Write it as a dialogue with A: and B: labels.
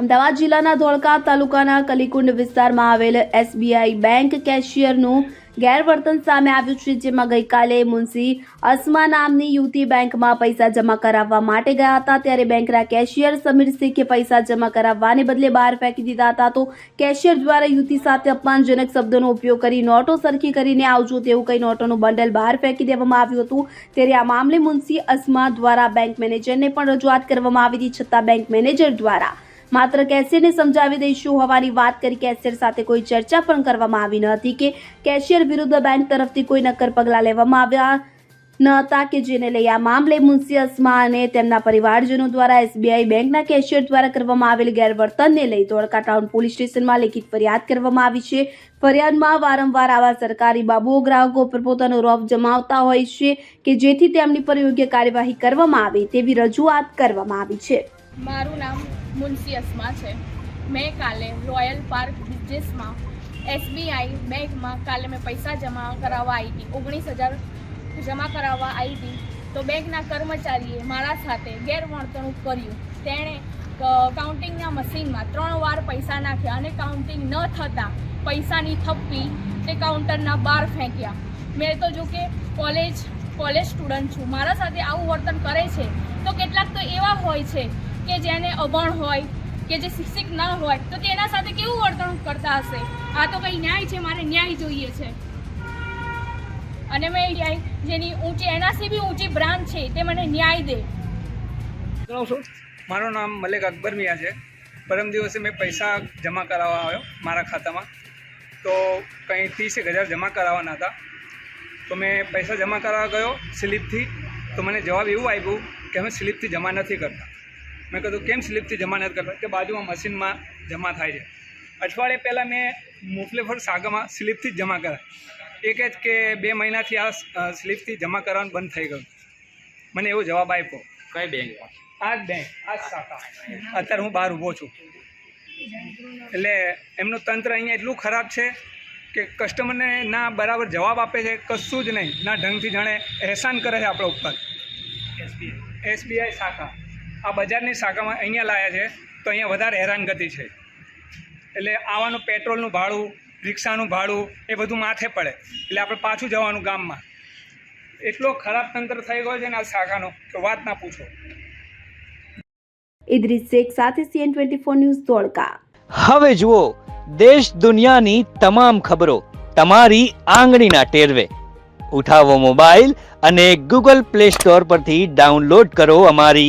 A: અમદાવાદ જિલ્લાના ધોળકા તાલુકાના કલીકુંડ વિસ્તારમાં આવેલ એસબીઆઈ બેંક કેશિયરનું ગેરવર્તન સામે આવ્યું છે, જેમાં ગઈકાલે મુનસી અસ્મા નામની યુવતી બેંકમાં પૈસા જમા કરાવવા માટે ગયા હતા. ત્યારે બેંકના કેશિયર સમીર શેખે પૈસા જમા કરાવવાને બદલે બહાર ફેંકી દીધા હતા. તો કેશિયર દ્વારા યુવતી સાથે અપમાનજનક શબ્દોનો ઉપયોગ કરી નોટો સરખી કરીને આવજો તેવું કઈ નોટોનું બંડલ બહાર ફેંકી દેવામાં આવ્યું હતું. ત્યારે આ મામલે મુનસી અસ્મા દ્વારા બેંક મેનેજરને પણ રજૂઆત કરવામાં આવી હતી, છતાં બેંક મેનેજર દ્વારા માત્ર કેશિયરને સમજાવી દઈશું. હોવાની વાત કરી કેશિયર સાથે કોઈ ચર્ચા પણ કરવામાં આવી ન હતી કે કેશિયર વિરુદ્ધ બેંક તરફથી કોઈ નક્કર પગલાં લેવામાં આવ્યા ન હતા કે જેને લઈ આ મામલે મુન્સી અસ્મા અને તેમના પરિવારજનો દ્વારા એસબીઆઈ બેંકના કેશિયર દ્વારા કરવામાં આવેલ ગેરવર્તનને લઈ ધોળકા ટાઉન પોલીસ સ્ટેશનમાં લેખિત ફરિયાદ કરવામાં આવી છે. ફરિયાદમાં વારંવાર આવા સરકારી બાબુઓ ગ્રાહકો પર પોતાનો રોફ જમાવતા હોય છે કે જેથી તેમની પર યોગ્ય કાર્યવાહી કરવામાં આવે તેવી રજૂઆત કરવામાં આવી છે.
B: મારું નામ મુન્સી છે. મેં કાલે રોયલ પાર્ક બિઝનેસમાં એસબીઆઈ બેંકમાં કાલે મેં પૈસા જમા કરાવવા આવી હતી ઓગણીસ હજાર જમા કરાવવા આવી હતી તો બેંકના કર્મચારીએ મારા સાથે ગેરવર્તણૂક કર્યું. તેણે કાઉન્ટિંગના મશીનમાં ત્રણ વાર પૈસા નાખ્યા અને કાઉન્ટિંગ ન થતાં પૈસાની થપ્પી તે કાઉન્ટરના બહાર ફેંક્યા. મેં તો જો કે કોલેજ કોલેજ સ્ટુડન્ટ છું. મારા સાથે આવું વર્તન કરે છે. તો કેટલાક તો એવા હોય છે કે જેને અભણ હોય, કે જે શિક્ષિત ન હોય, તો તેના સાથે કેવું વર્તણૂક કરતા હશે? આ તો કંઈ ન્યાય છે, મારે ન્યાય જોઈએ છે. અને મેં ન્યાય જેની ઊંચી, એનાથી બી ઊંચી બ્રાન્ચ છે, તે મને ન્યાય દે.
C: મારું નામ મલેક અકબર મિયા છે. પરમ દિવસે મેં પૈસા જમા કરાવવા આવ્યો મારા ખાતામાં. તો કંઈ ત્રીસ એક હજાર જમા કરાવવાના હતા. તો મેં પૈસા જમા કરાવવા ગયો સ્લીપથી. તો મને જવાબ એવું આપ્યું કે અમે સ્લીપથી જમા નથી કરતા. મેં કીધું કેમ સ્લીપથી જમા નથી કરતા? કે બાજુમાં મશીનમાં જમા થાય છે. અઠવાડિયે પહેલાં મેં મુફલેફર સાગામાં સ્લીપથી જ જમા કરાય. એક જ કે બે મહિનાથી આ સ્લીપથી જમા કરવાનું બંધ થઈ ગયું. મને એવો જવાબ આપ્યો.
D: કઈ બેંકમાં
C: આ જ બેંક આ જ શાખા. અત્યારે હું બહાર ઊભો છું. એટલે એમનું તંત્ર અહીંયા એટલું ખરાબ છે કે કસ્ટમરને ના બરાબર જવાબ આપે છે કશું જ નહીં. ના ઢંગથી જાણે એહસાન કરે છે આપણા ઉપર. એસબીઆઈ શાખા. આ બજારની શાખામાં અહીંયા લાયા છે તો અહીંયા વધારે હેરાનગતિ છે. એટલે આવવાનું પેટ્રોલનું ભાડું રિક્ષાનું ભાડું એ બધું માથે પડે. એટલે આપણે પાછું જવાનું ગામમાં. એટલો ખરાબ તંત્ર થઈ ગયો છે ને આ શાખાનો કે વાત ના પૂછો.
A: ઇદ્રિસ શેખ સાથે CN twenty four news Dholka.
E: હવે જુઓ દેશ દુનિયાની તમામ ખબરો તમારી આંગળીના ટેરવે. ઉઠાવો મોબાઈલ અને ગૂગલ પ્લે સ્ટોર પરથી ડાઉનલોડ કરો અમારી